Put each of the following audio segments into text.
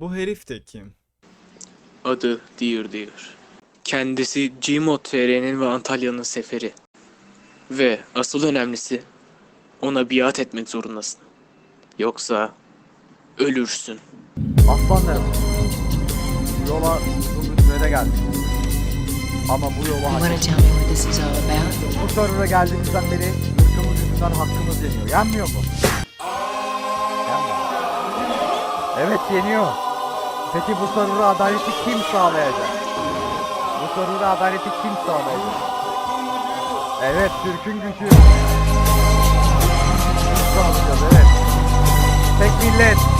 Bu herif de kim? Adı Dear Dear. Kendisi Gmod TR'nin ve Antalya'nın seferi. Ve asıl önemlisi ona biat etmek zorundasın. Yoksa ölürsün. Aslanlarım. Bu yola uzun bir. Ama bu yola You want to tell me what this is all about? Bu server'a geldiğimizden beri ırkımız yüzünden hakkımız yeniyor. Yenmiyor mu? Yenmiyor. Evet yeniyor. Peki bu server'a adaleti kim sağlayacak? Bu server'a adaleti kim sağlayacak? Evet Türk'ün gücü. Sağlayacağız evet. Tek millet.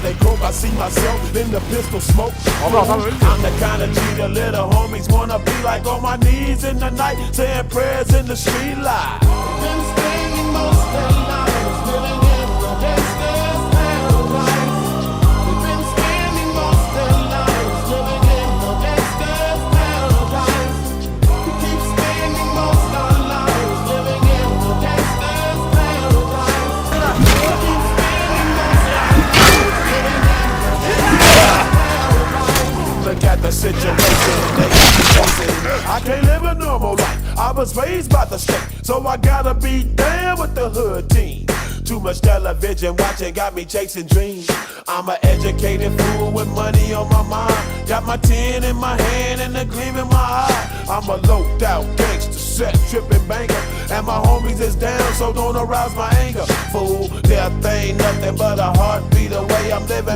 As they croak, I see myself in the pistol smoke. Abi adam öldü. I'm the kind of G the little homies wanna be like on my knees in the night, saying prayers in the street light. Situation they. I can't live a normal life. I was raised by the state, so I gotta be down with the hood team. Too much television watching got me chasing dreams. I'm an educated fool with money on my mind. Got my tin in my hand and a gleam in my eye. I'm a loped out gangster, set tripping banker. And my homies is down, so don't arouse my anger. Fool, death ain't nothing but a heartbeat away.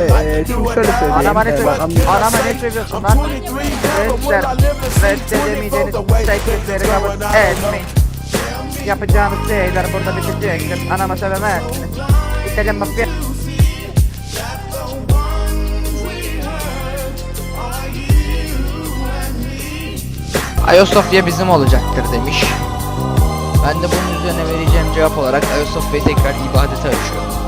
Ee, şimdi şöyle söyleyeyim. Anama ne Ee, I Anama ne I'm lan? 23 now, but will Gençler I live to see 24 reddedemeyeceğiniz teklifleri kabul etmeyin. Yapacağınız şeyler burada bitecektir. Anama sövemezsiniz. İtalyan mafya. Ayasofya bizim olacaktır demiş. Ben de bunun üzerine vereceğim cevap olarak Ayasofya'yı tekrar ibadete açıyorum.